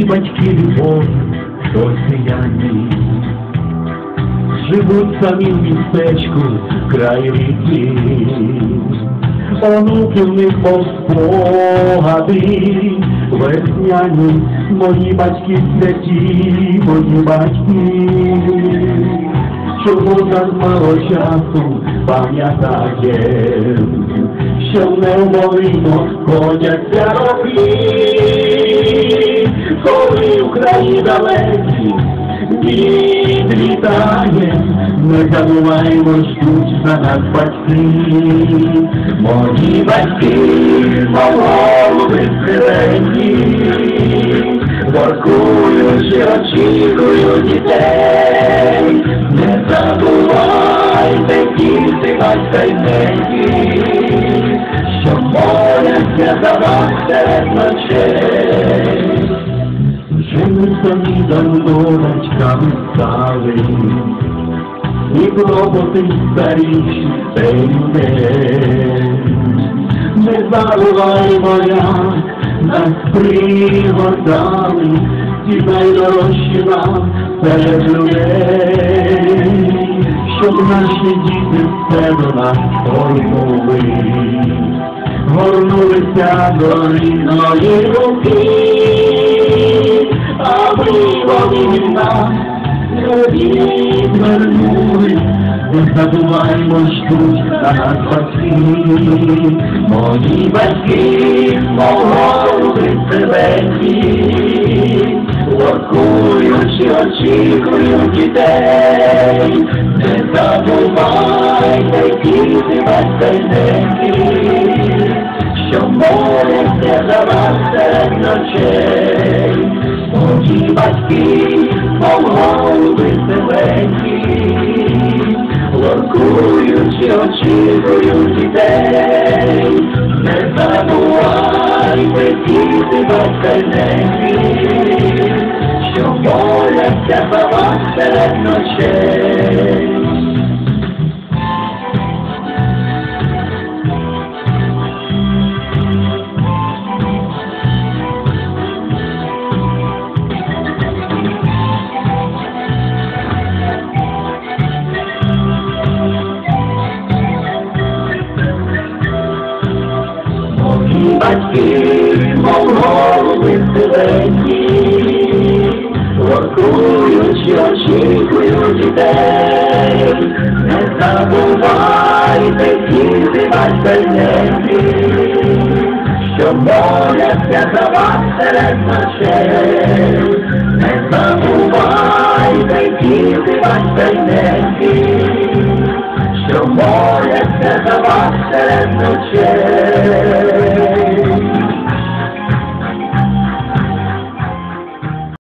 батьки любов, росіяні. Живуть самі в містечку край ріки, онуки в них спогади, весняні мої батьки святі, мої батьки, чому так мало часу пам'ятає, що неумолимо коняться роки, коли Україна далекі відлітає, не забуваємо, ждуть за нас батьки, мої батьки, голуби скрилені, воркуючи, очікують дітей, не забувайте, діти, батька й неньки, що моляться за вас серед ночей. Вже ми самі стали, і клопоти старіші людей. Не забуваємо, як нас пригортали, ті найдорожчі нам серед людей, щоб наші діти все до нас горнули, горнулися до рідної руки аби вони від нас не забуваємо, ждуть батьки, мої батьки, мов голуби серветні, воркуючи, очікують дітей, не забувайте, діти, неньки, що моляться за вас серед ночей. Мої батьки, мов голуби зелені, воркуючи, очікують дітей, не забувайте, діти, батька й неньки, що моляться за вас серед ночей. Мов голуби зелені, воркуючи, очікують дітей, не забувайте, діти, батька що моляться за вас серед ночей, не забувайте, діти, батька що моляться за вас серед ночей.